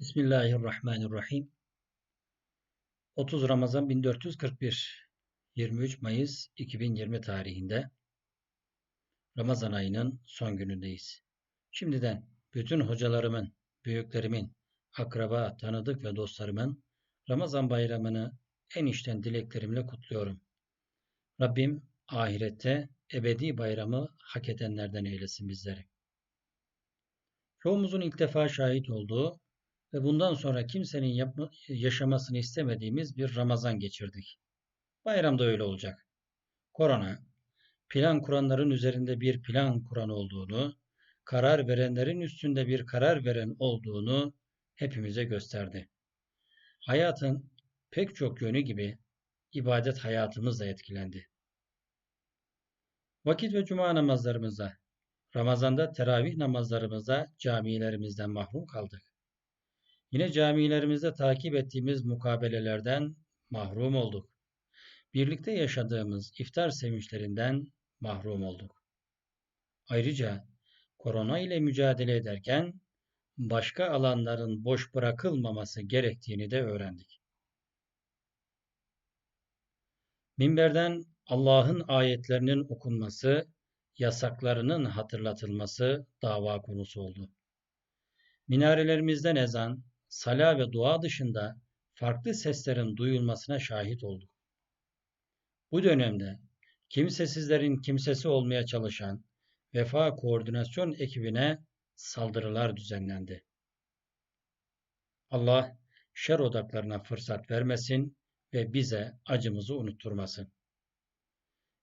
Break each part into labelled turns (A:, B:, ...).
A: Bismillahirrahmanirrahim. 30 Ramazan 1441 23 Mayıs 2020 tarihinde Ramazan ayının son günündeyiz. Şimdiden bütün hocalarımın, büyüklerimin, akraba, tanıdık ve dostlarımın Ramazan bayramını en içten dileklerimle kutluyorum. Rabbim ahirette ebedi bayramı hak edenlerden eylesin bizleri. Çoğumuzun ilk defa şahit olduğu ve bundan sonra kimsenin yapma, yaşamasını istemediğimiz bir Ramazan geçirdik. Bayram da öyle olacak. Korona, plan kuranların üzerinde bir plan kuran olduğunu, karar verenlerin üstünde bir karar veren olduğunu hepimize gösterdi. Hayatın pek çok yönü gibi ibadet hayatımız da etkilendi. Vakit ve cuma namazlarımıza, Ramazan'da teravih namazlarımıza camilerimizden mahrum kaldık. Yine camilerimizde takip ettiğimiz mukabelelerden mahrum olduk. Birlikte yaşadığımız iftar sevinçlerinden mahrum olduk. Ayrıca korona ile mücadele ederken başka alanların boş bırakılmaması gerektiğini de öğrendik. Minberden Allah'ın ayetlerinin okunması, yasaklarının hatırlatılması dava konusu oldu. Minarelerimizden ezan, sala ve dua dışında farklı seslerin duyulmasına şahit olduk. Bu dönemde kimsesizlerin kimsesi olmaya çalışan Vefa Koordinasyon ekibine saldırılar düzenlendi. Allah şer odaklarına fırsat vermesin ve bize acımızı unutturmasın.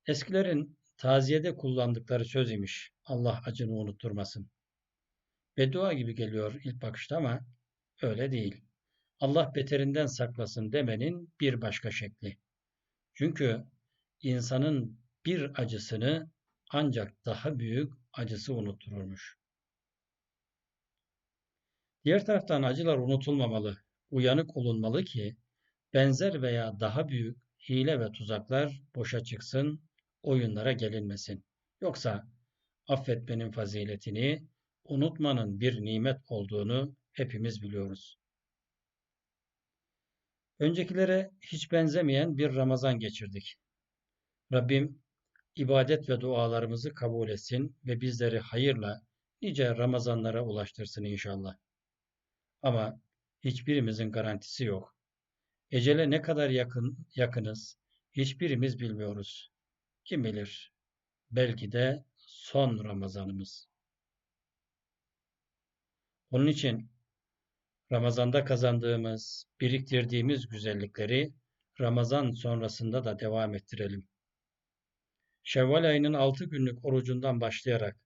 A: Eskilerin taziyede kullandıkları söz imiş. Allah acını unutturmasın. Beddua gibi geliyor ilk bakışta ama Öyle değil. Allah beterinden saklasın demenin bir başka şekli. Çünkü insanın bir acısını ancak daha büyük acısı unuttururmuş. Diğer taraftan acılar unutulmamalı, uyanık olunmalı ki benzer veya daha büyük hile ve tuzaklar boşa çıksın, oyunlara gelinmesin. Yoksa affetmenin faziletini, unutmanın bir nimet olduğunu hepimiz biliyoruz. Öncekilere hiç benzemeyen bir Ramazan geçirdik. Rabbim ibadet ve dualarımızı kabul etsin ve bizleri hayırla nice Ramazanlara ulaştırsın inşallah. Ama hiçbirimizin garantisi yok. Ecele ne kadar yakın yakınız hiçbirimiz bilmiyoruz. Kim bilir? Belki de son Ramazanımız. Onun için Ramazanda kazandığımız, biriktirdiğimiz güzellikleri Ramazan sonrasında da devam ettirelim. Şevval ayının 6 günlük orucundan başlayarak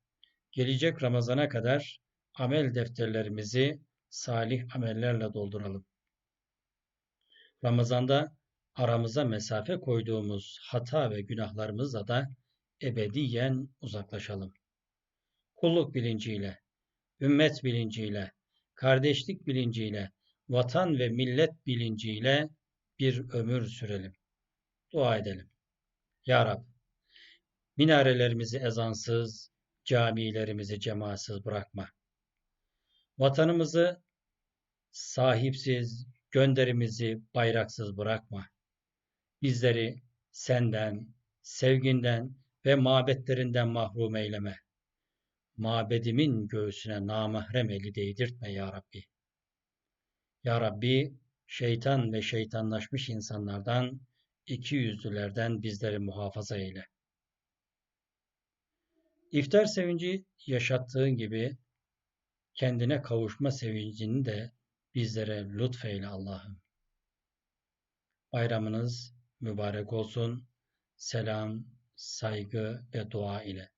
A: gelecek Ramazana kadar amel defterlerimizi salih amellerle dolduralım. Ramazanda aramıza mesafe koyduğumuz hata ve günahlarımızla da ebediyen uzaklaşalım. Kulluk bilinciyle, ümmet bilinciyle, kardeşlik bilinciyle, vatan ve millet bilinciyle bir ömür sürelim. Dua edelim. Ya Rab, minarelerimizi ezansız, camilerimizi cemaatsız bırakma. Vatanımızı sahipsiz, gönderimizi bayraksız bırakma. Bizleri senden, sevginden ve mabetlerinden mahrum eyleme mabedimin göğsüne namahrem eli değdirtme ya Rabbi. Ya Rabbi, şeytan ve şeytanlaşmış insanlardan, iki yüzlülerden bizleri muhafaza eyle. İftar sevinci yaşattığın gibi kendine kavuşma sevincini de bizlere lütfeyle Allah'ım. Bayramınız mübarek olsun. Selam, saygı ve dua ile.